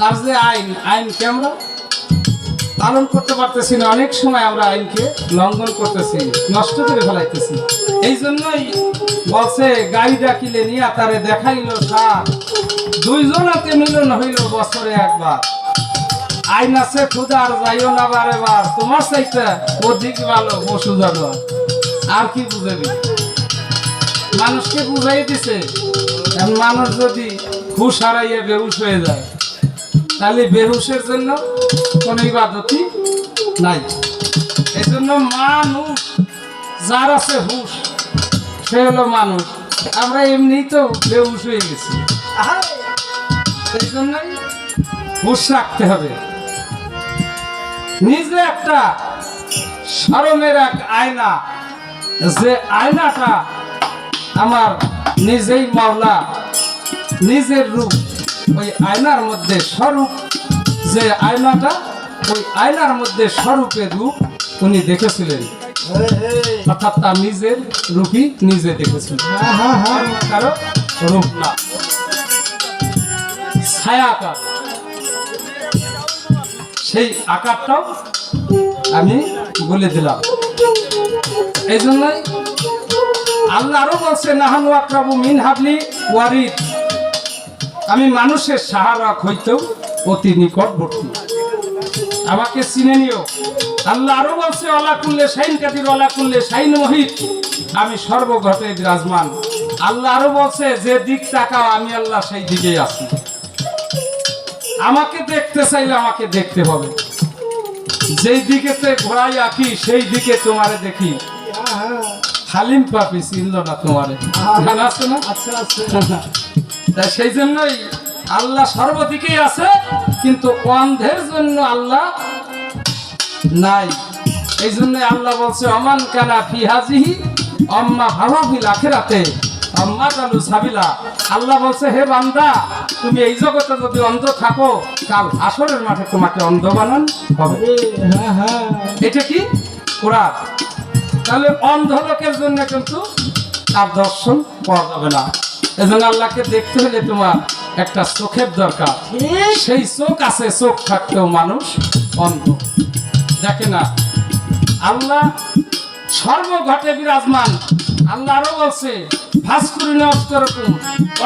তার যে আইন, আইনকে আমরা পালন করতে পারতেছি না। অনেক সময় আমরা আইনকে লঙ্ঘন করতেছি, নষ্ট করে ফেলাইতেছি। এই জন্যই বলছে, গাড়ি ডাকিলে নিয়ে তারে দেখাইল সার। দুইজনাতে মিলন হইল বছরে একবার। আইন আছে খুদার যাইও না বারে বার। তোমার চাইতে অধিক ভালো পশু জানোয়ার। আর কি বুঝাবি? মানুষকে বুঝাই দিছে মানুষ যদি খুশ হারাইয়ে বেহুশ হয়ে যায়। তাহলে বেহুশের জন্য কোনো ইবাদতি নাই। এই জন্য মানুষ যার আছে হুশ, সে হলো মানুষ। আমরা এমনিই তো বেহুশ হয়ে গেছি। সেই জন্যই হুশ রাখতে হবে। নিজে একটা স্মরণের এক আয়না, যে আয়নাটা আমার নিজেই মাওলা, নিজের রূপ ওই আয়নার মধ্যে স্বরূপ যে আয়নাটা ওই আয়নার মধ্যে স্বরূপের রূপ উনি দেখেছিলেন। অর্থাৎ তার নিজের রূপই নিজে দেখেছিলেন। অন্য কারও রূপ না। ছায়াকার সেই আকারটাও আমি বলে দিলাম। এই জন্যই আল্লাহ আরও বলছে নাহানু আক্রাবু মিন হাবলি ওয়ারিদ। আমি মানুষের সাহারা হইতেও অতি নিকটবর্তী আমাকে চিনে নিও। আল্লাহ আরও বলছে অলা করলে সাইন কাতির অলা করলে সাইন মহিত। আমি সর্বঘটে বিরাজমান। আল্লাহ আরও বলছে যে দিক তাকাও আমি আল্লাহ সেই দিকেই আছি। আমাকে দেখতে চাইলে আমাকে দেখতে হবে। যেই দিকেতে ঘোড়াই আঁকি সেই দিকে তোমারে দেখি। হালিম পাপি চিনল না তোমারে। আছে না? আচ্ছা আচ্ছা তাই সেই জন্যই আল্লাহ সর্বদিকেই আছে কিন্তু অন্ধের জন্য আল্লাহ নাই। এই জন্য আল্লাহ বলছে অমান কানা ফিহাজিহি অম্মা ভাবাবিল আখেরাতে অম্মা কালু সাবিলা। আল্লাহ বলছে হে বান্দা তুমি এই জগতে যদি অন্ধ থাকো কাল আসরের মাঠে তোমাকে অন্ধ বানান হবে। হ্যাঁ হ্যাঁ। এটা কি? কোরআন। তাহলে অন্ধ লোকের জন্য কিন্তু তার দর্শন পাওয়া যাবে না। এজন্য আল্লাহকে দেখতে হলে তোমার একটা চোখের দরকার। সেই চোখ আছে চোখ থাকতেও মানুষ অন্ধ। দেখে না। আল্লাহ সর্বঘটে বিরাজমান। আল্লাহ আরও বলছে ভাস্করুনি অস্করকুম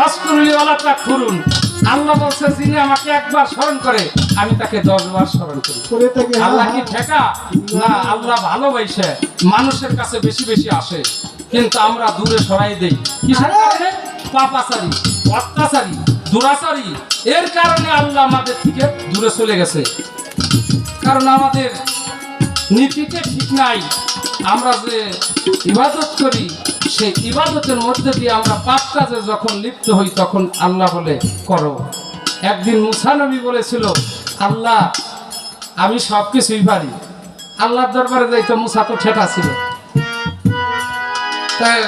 অস্করুনি ওলাতা করুন। আল্লাহ বলছে যিনি আমাকে একবার স্মরণ করে আমি তাকে দশবার স্মরণ করি। আল্লাহ কি ঠেকা? না আল্লাহ ভালোবাসে। মানুষের কাছে বেশি বেশি আসে। কিন্তু আমরা দূরে সরাই দেই। কিসের কারণে? পাপাচারী, অত্যাচারী, দুরাচারী, এর কারণে আল্লাহ আমাদের থেকে দূরে চলে গেছে। কারণ আমাদের নীতিতে ঠিক নাই, আমরা যে ইবাদত করি, সেই ইবাদতের মধ্যে দিয়ে আমরা পাপ কাজে যখন লিপ্ত হই, তখন আল্লাহ বলে, করো। একদিন মুসানবী বলেছিল, আল্লাহ, আমি সব কিছুই পারি। আল্লাহর দরবারে যাইতো মুসা তো ঠেটা ছিল। তাই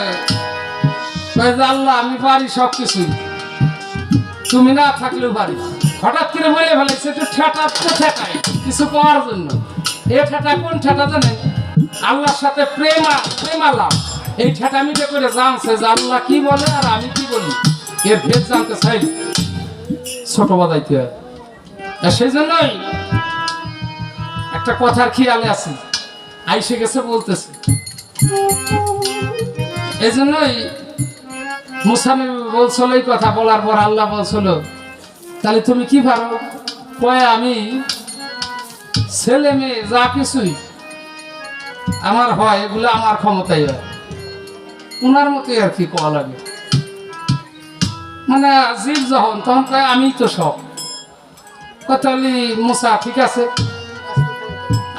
আল্লাহ, আমি পারি সব কিছুই তুমি না থাকলেও পারি। হঠাৎ করে বলে ফেলেছে একটু ঠেটা তো ঠেকাই কিছু পাওয়ার জন্য। এ ঠেটা কোন ঠেটা জানেন? আল্লাহর সাথে প্রেমা প্রেমালাম এই ঠেটামিটে করে জানছে যে আল্লাহ কি বলে আর আমি কি বলি। এর ভেদ জানতে চাই। ছোট বাজাইতে হয়। সেই জন্যই একটা কথার খেয়ালে আছি। আইসে গেছে বলতেছে। এই জন্যই বলছিল কথা বলার পর আল্লাহ বলছিল, তাহলে তুমি কি পারো? কয়, আমি ছেলে মেয়ে যা কিছুই আমার হয়, এগুলো আমার ক্ষমতাই হয়। ওনার মতোই আর কি কওয়া লাগে। মানে জীব যখন, তখন কয় আমি তো সব। কথালি মুসা ঠিক আছে,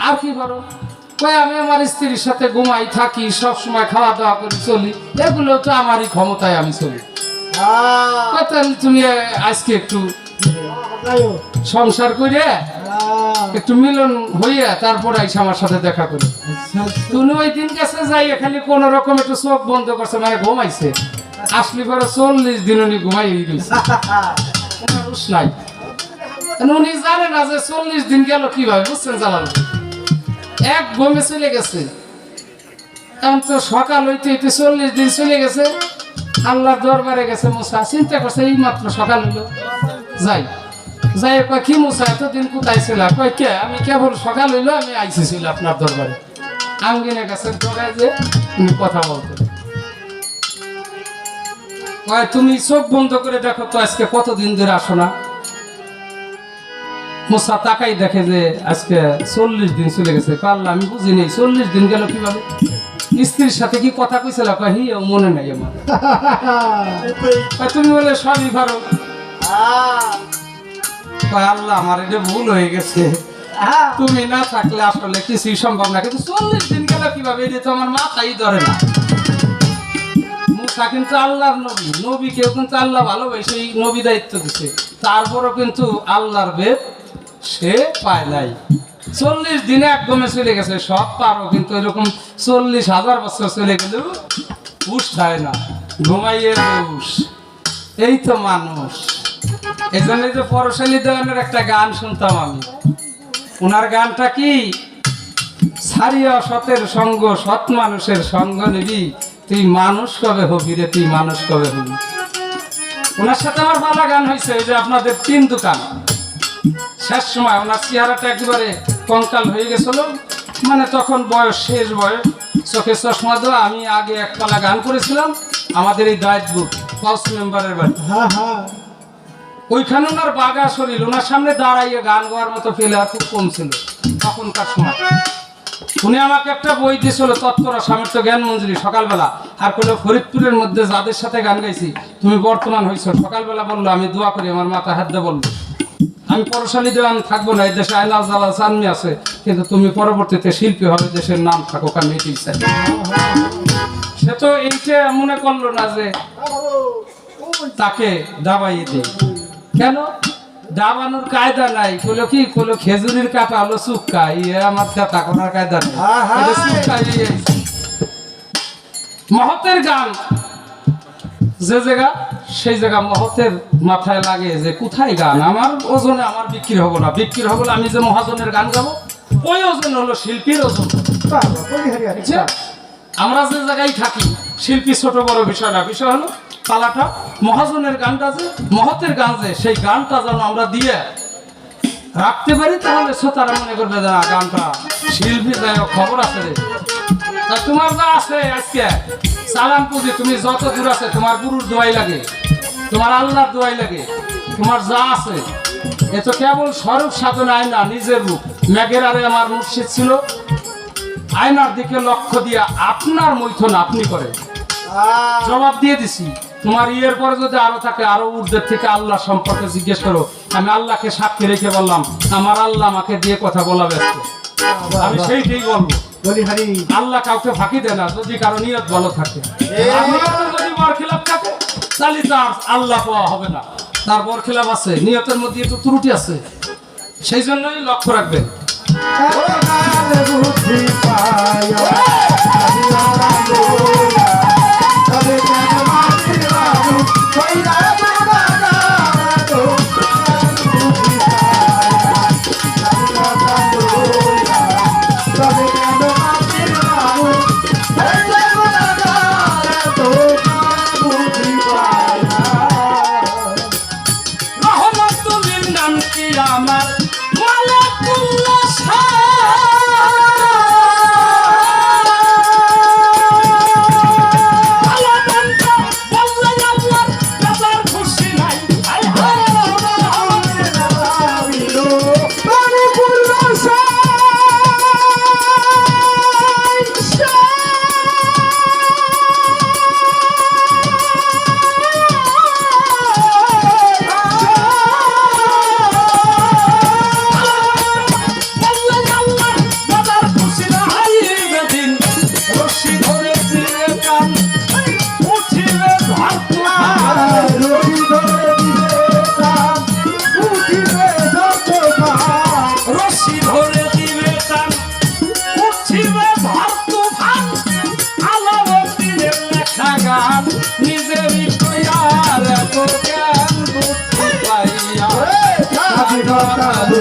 আর কি পারো? আমি আমার স্ত্রীর সাথে ঘুমাই থাকি সব সময় খাওয়া দাওয়া করে চলি। এগুলো তো আমারই ক্ষমতায় আমি চলি। তাহলে তুমি আজকে একটু সংসার করে একটু মিলন হইয়া তারপর আইসা আমার সাথে দেখা করি। তুমি ওই দিন কাছে যাই খালি কোন রকম একটু চোখ বন্ধ করছে মানে ঘুমাইছে। আসলি পরে চল্লিশ দিন উনি ঘুমাই গেছে নাই। উনি জানে না যে চল্লিশ দিন গেল কীভাবে বুঝছেন জালাল এক ঘুমে চলে গেছে। এখন তো সকাল হইতে হইতে চল্লিশ দিন চলে গেছে। আল্লাহর দরবারে গেছে মুসা। চিন্তা করছে, এই মাত্র সকাল হইল। যাই। যাই কয়, কি মুসা, এতদিন কোথায় ছিল? কয়, কে? আমি কেবল সকাল হইল, আমি আইসিছিল আপনার দরবারে। আঙ্গিনে গাছের দরকার যে উনি কথা বলতে। কয়, তুমি চোখ বন্ধ করে দেখো তো আজকে কতদিন ধরে আসো না? মুসা তাকাই দেখে যে আজকে চল্লিশ দিন চলে গেছে। পারলাম আমি বুঝি নেই চল্লিশ দিন গেল কীভাবে? স্ত্রীর সাথে কি কথা কইছিল হি ও মনে নাই আমার। তুমি বলে সবই পারো আল্লাহ আমার এটা ভুল হয়ে গেছে। তুমি না থাকলে আসলে কিছুই সম্ভব না। কিন্তু চল্লিশ দিন গেল কীভাবে? এটা তো আমার মাথাই ধরে না। মুসা কিন্তু আল্লাহর নবী। নবী কেউ কিন্তু আল্লাহ ভালোবেসে এই নবী দায়িত্ব দিছে। তারপরও কিন্তু আল্লাহর বেদ সে পায় নাই। চল্লিশ দিনে একদমে চলে গেছে সব পারো কিন্তু এরকম চল্লিশ হাজার বছর চলে গেলেও উস খায় না। ঘুমাইয়ে উস এই তো মানুষ। এই জন্য যে পরশালী দেওয়ানের একটা গান শুনতাম আমি। ওনার গানটা কি? সারিয়া সতের সঙ্গ, সৎ মানুষের সঙ্গ নিবি। তুই মানুষ কবে হবি রে, তুই মানুষ কবে হবি? ওনার সাথে আমার ভালো গান হয়েছে, এই যে আপনাদের তিন দোকান। শেষ সময় ওনার চেহারাটা একেবারে কঙ্কাল হয়ে গেছিল। মানে তখন বয়স শেষ বয়স। চোখে চশমা দেওয়া আমি আগে একতলা গান করেছিলাম। আমাদের এই দায়িত্ব হাউস মেম্বারের বাড়ি হ্যাঁ হ্যাঁ। ওইখানে ওনার বাগা শরীর ওনার সামনে দাঁড়াইয়ে গান গাওয়ার মতো ফেলে খুব কম ছিল তখনকার সময়। উনি আমাকে একটা বই দিয়েছিল তৎপরা সামর্থ্য জ্ঞান মঞ্জুরি সকালবেলা। আর কোনো ফরিদপুরের মধ্যে যাদের সাথে গান গাইছি তুমি বর্তমান হয়েছো সকালবেলা বলল আমি দোয়া করি আমার মাথা হাত দিয়ে বলল। আমি পরশালী দেওয়ান থাকব না এই দেশে আয়না জালা চানমি আছে কিন্তু তুমি পরবর্তীতে শিল্পী হবে দেশের নাম থাকুক আমি এটি চাই। সে তো এইটা মনে করল না যে তাকে দাবাইয়ে দিই। কেন? দাবানোর কায়দা নাই কইলো কি কইলো খেজুরির কাটা হলো চুক্কা ইয়ে আমার কাটা কোনার কায়দা নেই। চুক্কা ইয়ে। মহতের গান। যে জায়গা সেই জায়গা মহতের মাথায় লাগে যে কোথায় গান? আমার ওজনে আমার বিক্রি হব না। বিক্রি হব না আমি যে মহাজনের গান গাবো ওই ওজন হলো শিল্পীর ওজন। আমরা যে জায়গায় থাকি শিল্পী ছোট বড় বিষয় না বিষয় হলো পালাটা। মহাজনের গানটা যে মহতের গান যে সেই গানটা যেন আমরা দিয়ে রাখতে পারি তাহলে শ্রোতারা মনে করবে যে না গানটা শিল্পী যাই খবর আছে রে। তা তোমার যা আছে আজকে সালাম পুজি তুমি যত দূর আছে, তোমার গুরুর দোয়াই লাগে, তোমার আল্লাহর দোয়াই লাগে, তোমার যা আছে। এ তো কেবল স্বরূপ সাধন আয়না, নিজের রূপ। মেঘের আরে আমার মুর্শিদ ছিল, আয়নার দিকে লক্ষ্য দিয়ে আপনার মৈথন আপনি করেন। জবাব দিয়ে দিছি, তোমার ইয়ের পরে যদি আরও থাকে, আরও ঊর্ধ্বের থেকে আল্লাহ সম্পর্কে জিজ্ঞেস করো। আমি আল্লাহকে সাক্ষী রেখে বললাম, আমার আল্লাহ আমাকে দিয়ে কথা বলা ব্যস্ত। আমি সেইটাই বলব। বলি হারি আল্লাহ কাউকে ফাঁকি দেয় না যদি কারও নিয়ত ভালো থাকে। আর নিয়তের যদি থাকে তাহলে তার আল্লাহ পাওয়া হবে না। তার বরখিলাপ আছে নিয়তের মধ্যে একটু ত্রুটি আছে। সেই জন্যই লক্ষ্য রাখবেন। বুদ্ধি পায়া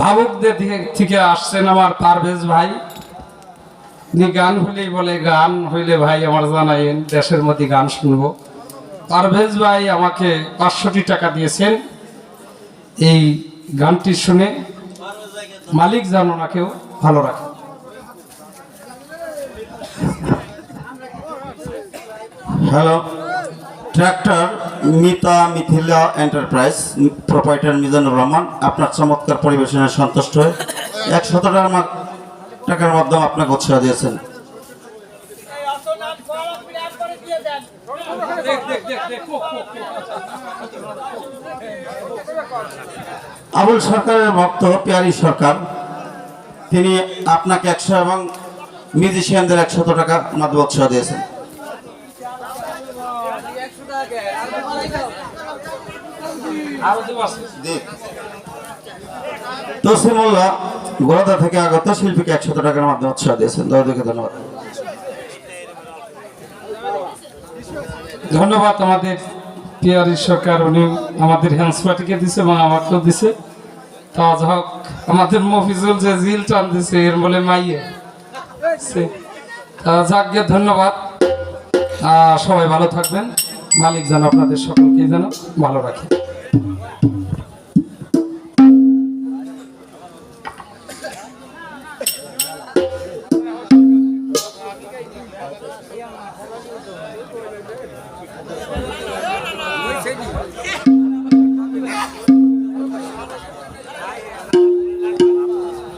ভাবুকদের থেকে আসছেন আমার পারভেজ ভাই। উনি গান হইলেই বলে, গান হইলে ভাই আমার জানাইন দেশের মধ্যে গান শুনব। পারভেজ ভাই আমাকে পাঁচশোটি টাকা দিয়েছেন। এই গানটি শুনে মালিক যেন ওনাকেও ভালো রাখে। Hello. Tractor Mita Mithila enterprise proprietor Mizanur Rahman, আপনার চমৎকার পরিবেশনে সন্তুষ্ট হয়ে একশত টাকার মাধ্যমে আপনাকে উৎসাহ দিয়েছেন। আবুল সরকারের ভক্ত, পিয়ারি সরকার, তিনি আপনাকে একশো এবং মিউজিশিয়ানদের একশত টাকা মাধ্যমে উৎসাহ দিয়েছেন। তসিমুল্লাহ গোলাদা থেকে আগত শিল্পীকে একশত টাকার মাধ্যমে উৎসাহ দিয়েছেন। ধন্যবাদ। ধন্যবাদ আমাদের পিয়ারি সরকার উনি আমাদের হ্যান্স পার্টিকে দিছে এবং আমাকেও দিছে। তাজ হক আমাদের মফিজুল যে জিল টান দিছে এর বলে মাইয়ে। সে- তা যাক গে ধন্যবাদ। আহ, সবাই ভালো থাকবেন। মালিক যেন আপনাদের সকলকে যেন ভালো রাখে। Ờ,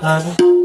Hãy subscribe